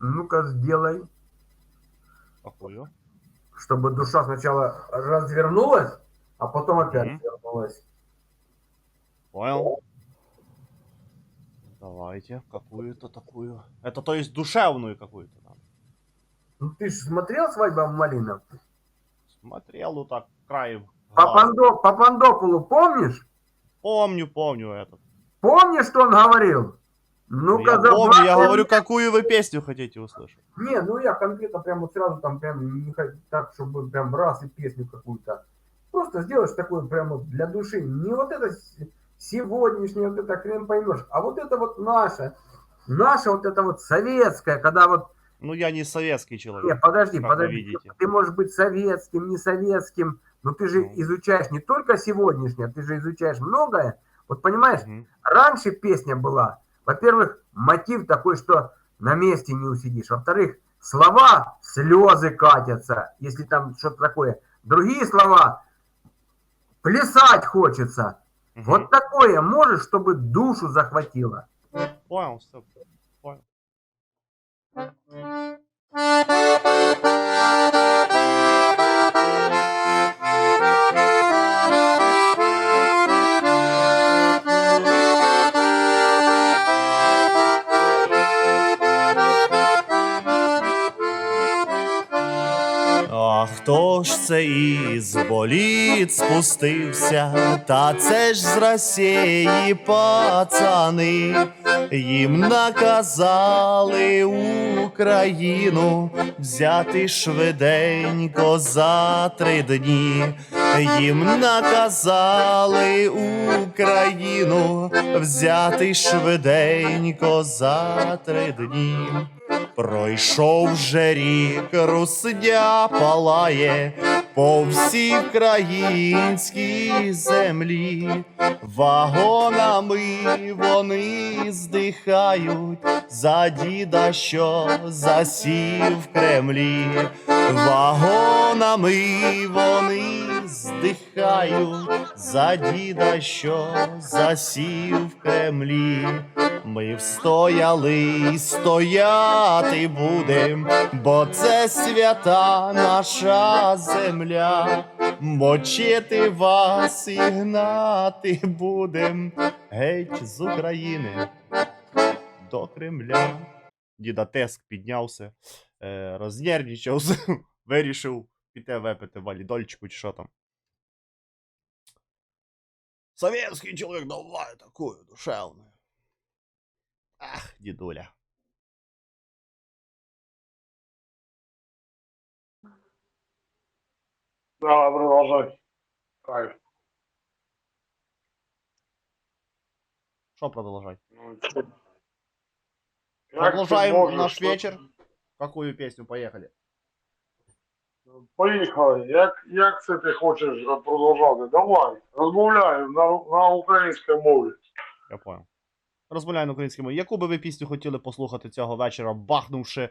Ну-ка, сделай, Какую? чтобы душа сначала развернулась, а потом опять Мгм. вернулась. Понял? Давайте, какую-то такую. Это то есть душевную какую-то там. Ну, ты же смотрел «Свадьба в Малиновке»? Смотрел вот так краем. По, глаза. Пандо- по Пандопулу помнишь? Помню, помню этот. Помнишь, что он говорил? Ну-ка, я за помню, я 20 говорю, какую вы песню хотите услышать. Не, ну я конкретно прямо сразу там прям не хочу так, чтобы прям раз и песню какую-то. Просто сделаешь такое прямо для души. Не вот это сегодняшнее, вот это хрен поймешь, а вот это вот наше. Наше вот это вот советское, когда вот... Ну, я не советский человек. подожди, вы подожди. видите. Ты можешь быть советским, не советским, но ты же Ну. изучаешь не только сегодняшнее, ты же изучаешь многое. Вот понимаешь, Мгм. Раньше песня была, во-первых, мотив такой, что на месте не усидишь. Во-вторых, слова слезы катятся, если там что-то такое. Другие слова плясать хочется. Мгм. Вот такое можешь, чтобы душу захватило. Понял, все. Понял. Хто ж це із боліт спустився? Та це ж з Росії пацани. Їм наказали Україну взяти швиденько за три дні. Їм наказали Україну взяти швиденько за три дні. Пройшов вже рік, русня палає по всій українській землі. Вагонами вони здихають за діда, що засів в Кремлі. Вагонами вони здихають за діда, що засів в Кремлі. Ми встояли і стояти будем, бо це свята наша земля. Мочити вас і гнати будем геть з України до Кремля. Діда Теск піднявся, е, рознервничався, вирішив піти випити валідольчику чи що там. Советский человек, давай такую душевную. Ах, дедуля. Давай, продолжай. Кайф. Что продолжать? Ну, чё? Как Продолжаем ты можешь наш что- вечер. Какую песню? Поехали. Поїхали. Як, як це ти хочеш продовжати? Давай, розмовляй на, на українській мові. Я понял. Розмовляю на українському. Яку би ви пісню хотіли послухати цього вечора, бахнувши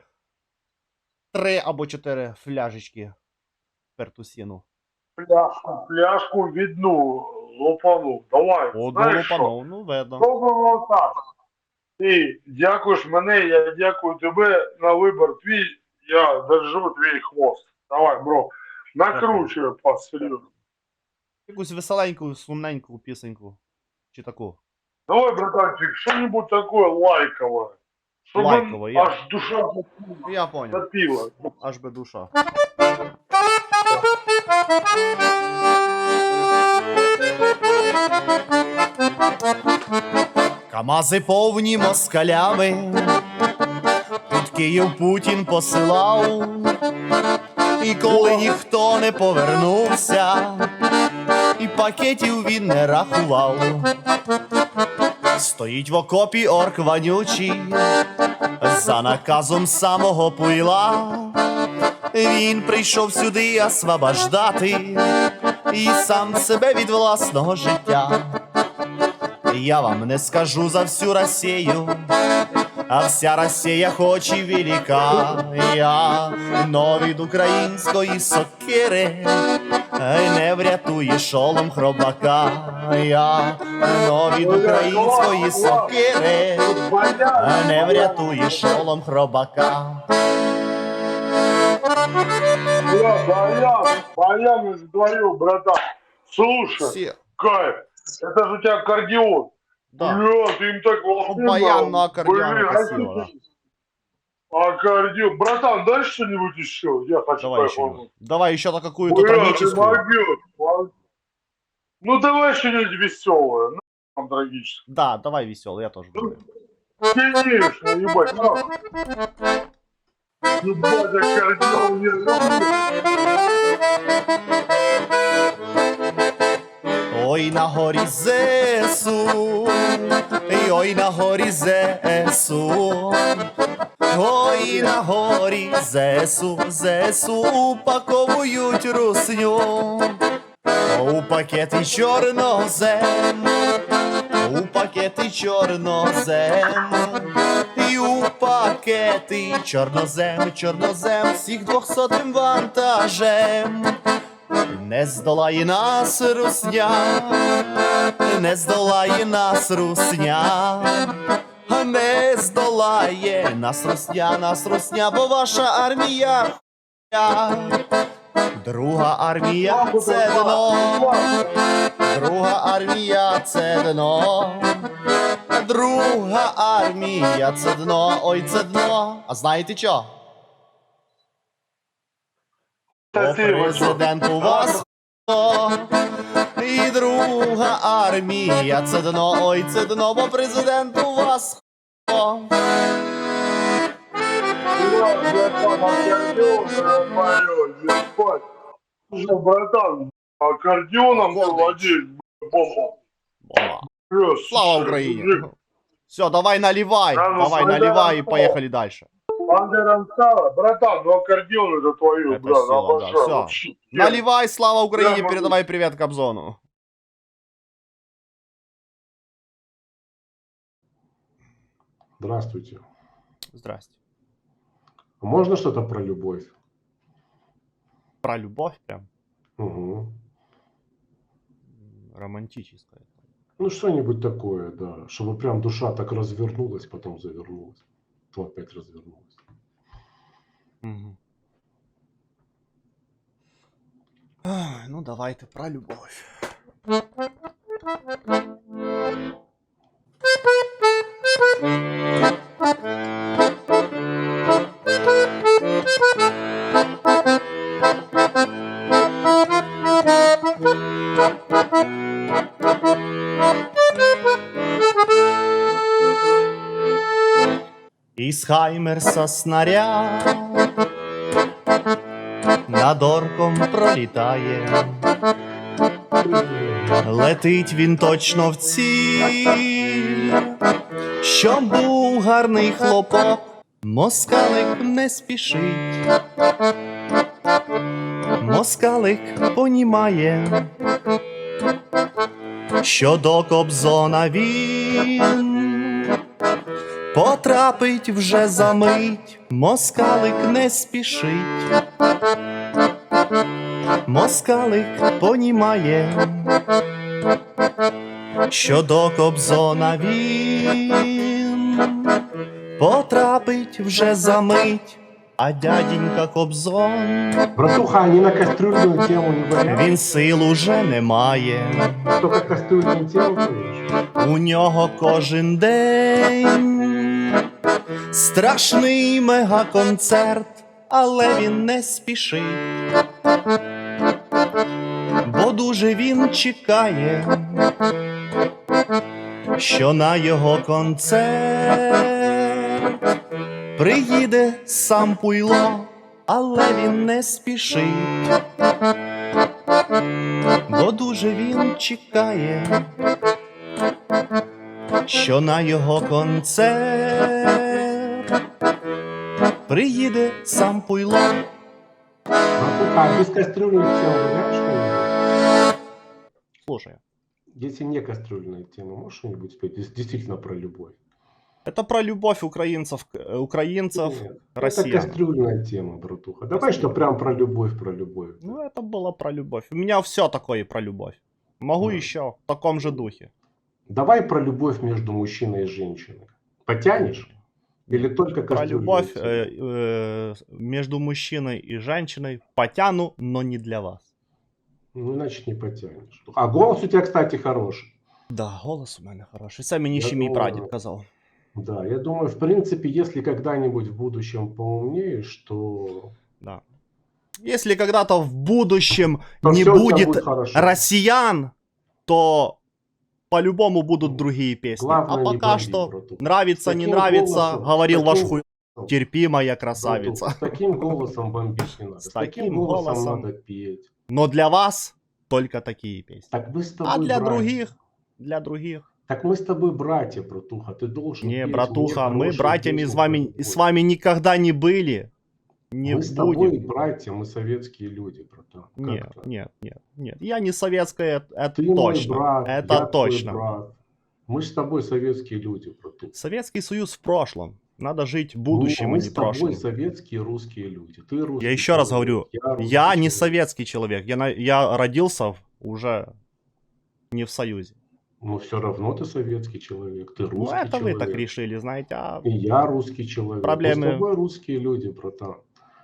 три або чотири фляжечки пертусіну? Пляшку, пляшку відну лопану. Давай. Одну Знаєш що? ну видно. Робимо так. Ти дякуєш мене, я дякую тебе на вибір твій, я держу твій хвост. Давай, бро. Накручуй посерйозно. Якусь веселеньку, сумненьку пісеньку. Чи таку? Давай, братанчик, что-нибудь такое лайковое. Чтобы Лайковое, я- аж душа Я понял. запила. Аж би душа. Камази повні москалями, під Київ Путін посилав, і коли ніхто не повернувся, і пакетів він не рахував. Стоїть в окопі орк вонючий, за наказом самого пуйла. Він прийшов сюди освобождати і сам себе від власного життя. Я вам не скажу за всю Росію, а вся Росія хоч і велика. Я но від української сокири не врятує шолом хробака, я но від української сокири, не врятує шолом хробака. Бля, Баян, Баян из вдвоем, братан. Слушай, Всі, кайф, это же у тебя аккордеон. да. Бля, ты им так волшебно. Баян на аккордеоне Блин, красиво, да. Офигеть. Аккордеон. Братан, дай что-нибудь еще? Я хочу Давай еще. Давай еще на какую-то трагическую. Ну давай что-нибудь веселое. Ну, там трагическое. Да, давай веселый, я тоже буду. Конечно, ебать. на. Ебать, аккордеон люблю. Ой на горі Зесу, ой на горі Зесу, ой на горі Зесу, Зесу упаковують русню, у пакети чорнозем, у пакети чорнозем, і у пакети чорнозем, чорнозем всіх двохсотим вантажем. Не здолає нас русня, не здолає нас русня, не здолає нас русня, нас русня, бо ваша армія. Друга армія це дно, друга армія це дно, друга армія це дно, ой це дно. А знаєте що? Бо Та ти, ви що? президент у вас о, і друга армія, це дно, ой, це дно, бо президент у вас о. Ура, братан, аккордеон, нормально, ебать. Слушай, братан, аккордеоном ты Гордый. владеешь, б- бомба. Бомба. Бля, Слава слушай, Україні! мужик, Все, давай наливай, Да, ну, давай смотри, наливай и да, поехали дальше. Бандера встала. Братан, ну аккордеон это твое, Это брат, сила, да, обожаю. всё. вообще. Наливай, слава Україні, Я могу. передавай привет Кобзону. Здравствуйте. Здрасте. А Можно что-то про любовь? Про любовь прям Угу. м, романтическая. Ну, что-нибудь такое, да. Чтобы прям душа так развернулась, потом завернулась. То опять развернулась. Мгм. Ах, Ну, давайте про любовь. Хаймерса снаряд над орком пролітає. Летить він точно в ціль, щоб був гарний хлопок, москалик не спішить. Москалик понімає, що до Кобзона він потрапить вже за мить, москалик не спішить. Москалик понімає, що до Кобзона він потрапить вже за мить, а дяденька Кобзон, Братуха, они на кастрюльную тему не вариант. він сил уже не має. Только кастрюльную тему понимаешь? У нього кожен день страшний мегаконцерт, але він не спішить, бо дуже він чекає, що на його концерт приїде сам пуйло, але він не спішить, бо дуже він чекає що на його концерт приїде сам пуйло. А без темы вариант что-нибудь? Слушай, Если не кастрюльная тема, можешь что-нибудь спеть? Действительно про любовь. Это про любовь украинцев, украинцев Нет, к Это кастрюльная тема, братуха. Давай, что прям про любовь, про любовь. Ну, это было про любовь. У меня все такое про любовь. Могу Ну. еще в таком же духе. Давай про любовь между мужчиной и женщиной. Потянешь? Или только Про кастрюльную любовь тему? э, э, между мужчиной и женщиной потяну, но не для вас. Ну, значит, не потянешь. А голос у тебя, кстати, хороший. Да, голос у мене хороший. Це мені Я ще мій думаю, прадід казав. Да, я думаю, в принципе, если когда-нибудь в будущем поумнеешь, то, Да. Если когда-то в будущем то не всё у тебя будет хорошо. россиян, то по-любому будут другие песни. Главное, а не пока бомби, что братуха. нравится, не Таким нравится, голосом, говорил ваш таким хуй, голосом, терпимая братуха, красавица. С таким голосом бомбить не надо. С С, таким, таким голосом, голосом. надо петь. Но для вас только такие песни. Так мы с тобой А для братья. других, для других. Так мы с тобой братья, братуха. Ты должен Не, петь братуха, мне мы хорошую братьями песню с про вами, любовь. с вами никогда не были. Не мы с тобой будем. братья, мы советские люди, братан. Нет, нет, нет, нет. Я не советская, это Ты точно. мой брат, это я твой точно. брат. Мы с тобой советские люди, братуха. Советский Союз в прошлом. Надо жить будущим, мы а не с тобой прошлым. советские русские люди. Ты русский Я еще раз человек, говорю, я, Я не человек. советский человек. Я, на- я родился уже не в Союзе. Но все равно ты советский человек. Ты Ну, русский это человек. вы так решили, знаете. А И я русский человек. Проблемы- Мы с тобой русские люди, братан.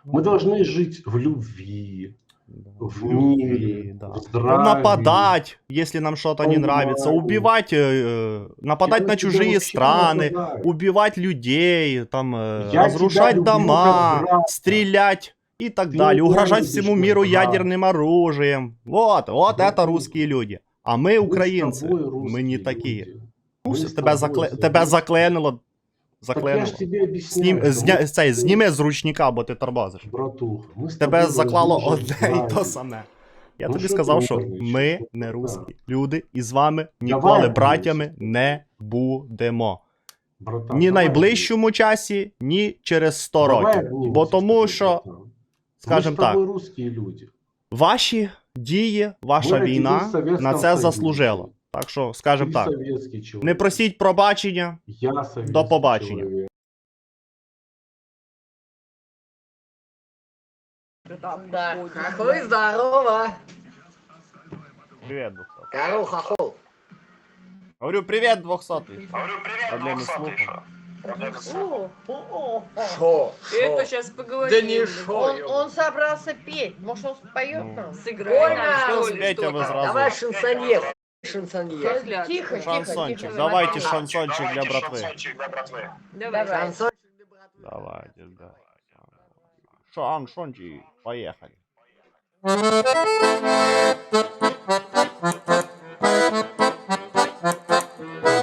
Мы должны жить в любви, да, в любви, мире, да. в здравии. Нападать, если нам что-то не нравится. Убивать, э, нападать Я на тебя чужие страны. убивать людей, там, э, Я разрушать тебя дома, стрелять и так Ты далее, угрожать всему миру брата. ядерным оружием. Вот, вот Да это ты- русские люди. А мы Мы украинцы, мы не люди. такие. Мы Пусть с тебе, тобой закле... советские. тебе заклинило, Так я ж. Знім... Зня... Цей, зніми з ручника, бо ти торбазиш. Братуха, ми з Тебе тобою заклало одне і то саме. Я Ну, тобі що сказав, що говориш? ми не русські люди, і з вами ніколи обнімемося. братями не будемо. Братан, Ні в давай найближчому часі, ні через 100 Давай років. обнімемося Бо з тому тобою, що, братан. скажем ми з так, тобою русські люди. ваші дії, ваша Ми війна родились в Совєтському на це Союзі. заслужила. Так що, скажем Ти так, совєтський чоловік. не просіть пробачення. Я совєтський До побачення. чоловік. Да, хохлы, здорово. Привіт, 200. Карл хохол. Говорю, привіт, 200. Проблеми з слухом. Шо? Это Шо? сейчас поговорим. Да не шо, Он, ё- он собрался петь. Может, он споет Ну. нам? Сыграй Больно. нам, Что что ли, спеть, а вы что-то. сразу? Давай шансоньер. Шансоньер. Взгляд. Тихо, тихо, Шансончик. тихо. Давайте Давай. шансончик для братвы. Давай. Давай. Шансончик для братвы. Давайте, да. Шансончик, поехали.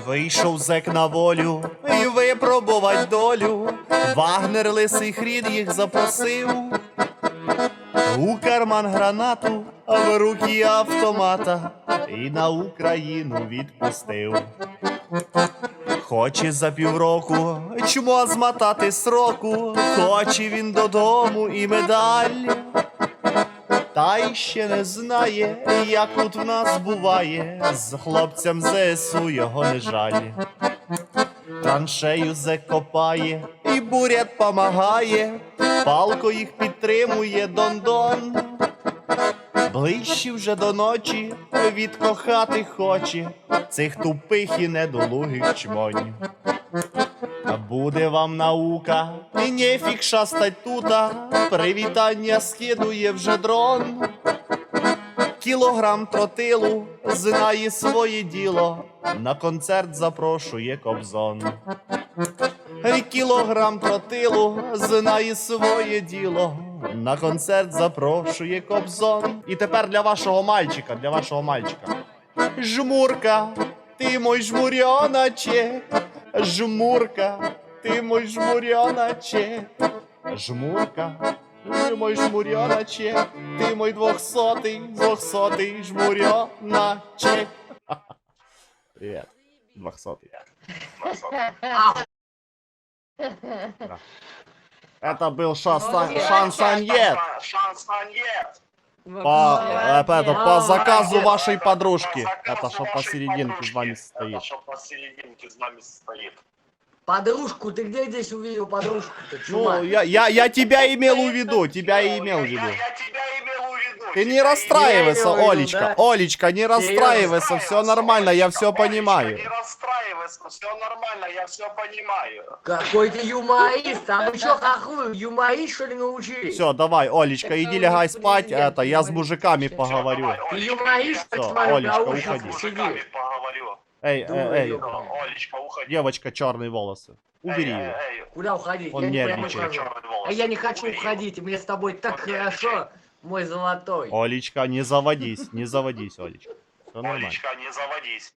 Вийшов зек на волю і випробувать долю. Вагнер лисий хрін їх запросив. У карман гранату, в руки автомата і на Україну відпустив. Хоче за півроку чмо змотати сроку, хоче він додому і медаль. Та й ще не знає, як тут в нас буває, з хлопцям ЗСУ його не жаль. Траншею закопає, і бурят помагає, палко їх підтримує Дондон. Ближче вже до ночі відкохати хоче цих тупих і недолугих чмонів. А буде вам наука, і нефік шастать тута, привітання скидує вже дрон. Кілограм тротилу знає своє діло, на концерт запрошує Кобзон. Кілограм тротилу знає своє діло, на концерт запрошує Кобзон. І тепер для вашого мальчика, для вашого мальчика. Жмурка, ти мой жмурьоначек, жмурка, ти мой жмурьоначек, жмурка, ти мой жмурьоначек, ти мой двохсотий, двохсотий жмурьоначек. Привет, двохсотый. Да. Это был шансон, шансоньет по, э, это, по заказу вашей подружки. Это что посерединке с вами стоит. Это что посерединке с нами стоит. Подружку, ты где здесь увидел подружку? Чума. Ну, я, я, я тебя имел в виду, тебя и имел в виду. Ты не расстраивайся, Я имел в виду, Олечка. да. Олечка, не расстраивайся, все нормально, я все понимаю. Не расстраивайся, все нормально, я все понимаю. Какой ты юморист, а вы что, хохлы, юморист что ли научились? Все, давай, Олечка, иди лягай спать, это, я с мужиками поговорю. Давай, Ты Олечка, юморист, Всё, смотрю, Олечка, на уходи. с сидит. мужиками поговорю. Эй, эй, эй, Олечка, уходи. девочка, черные волосы, убери Эй, ее. эй, эй, Куда уходить? Он я не нервничает. волос. А я не хочу Убери уходить, мне с тобой так Он нервничает. хорошо, мой золотой. Олечка, не заводись, не заводись, Олечка. Все нормально. Олечка, не заводись.